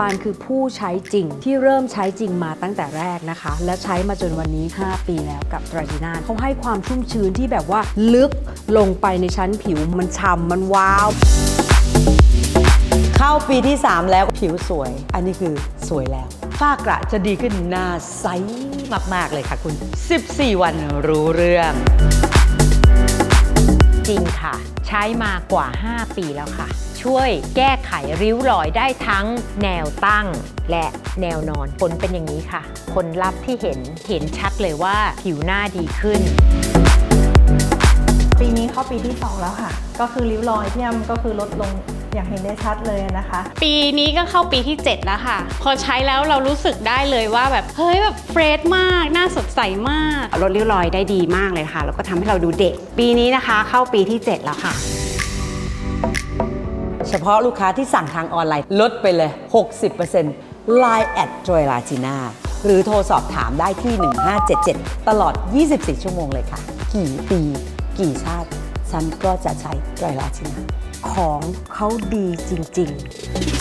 ปานคือผู้ใช้จริงที่เริ่มใช้จริงมาตั้งแต่แรกนะคะ และใช้มาจนวันนี้ 5 ปีแล้วกับตราจีน่าเขาให้ความชุ่มชื้นที่แบบว่าลึกลงไปในชั้นผิวมันฉ่ำมันว้าว เข้าปีที่ 3 แล้วผิวสวย อันนี้คือสวยแล้วฝ้ากระจะดีขึ้นหน้าใสมาก ๆ เลยค่ะคุณ 14 วันรู้เรื่องจริงค่ะ ใช้มากว่า 5 ปีแล้วค่ะ ช่วยแก้ไขริ้วรอยได้ทั้งแนวตั้ง และแนวนอนผลเป็นอย่างนี้ค่ะ ผลลัพธ์ที่เห็นเห็นชัดเลยว่าผิวหน้าดีขึ้น ปีนี้เข้าปีที่ 2 แล้วค่ะ ก็คือริ้วรอยที่ยมก็คือลดลงอย่างเห็นได้ชัดเลยนะคะ ปีนี้ก็เข้าปีที่ 7 แล้วค่ะ พอใช้แล้วเรารู้สึกได้เลยว่าแบบ เฮ้ยแบบเฟรชมากหน้าสดใสมาก ลดริ้วรอยได้ดีมากเลยค่ะ แล้วก็ทำให้เราดูเด็ก ปีนี้นะคะเข้าปีที่ 7 แล้วค่ะ เฉพาะลูกค้าที่สั่งทางออนไลน์ลดไปเลย 60% Line แอดจอยลาจีน่าหรือโทรสอบถามได้ที่ 1577 ตลอด 24 ชั่วโมงเลยค่ะ กี่ปี กี่ชาติ ฉันก็จะใช้จอยลาจีน่าของเขาดีจริง ๆ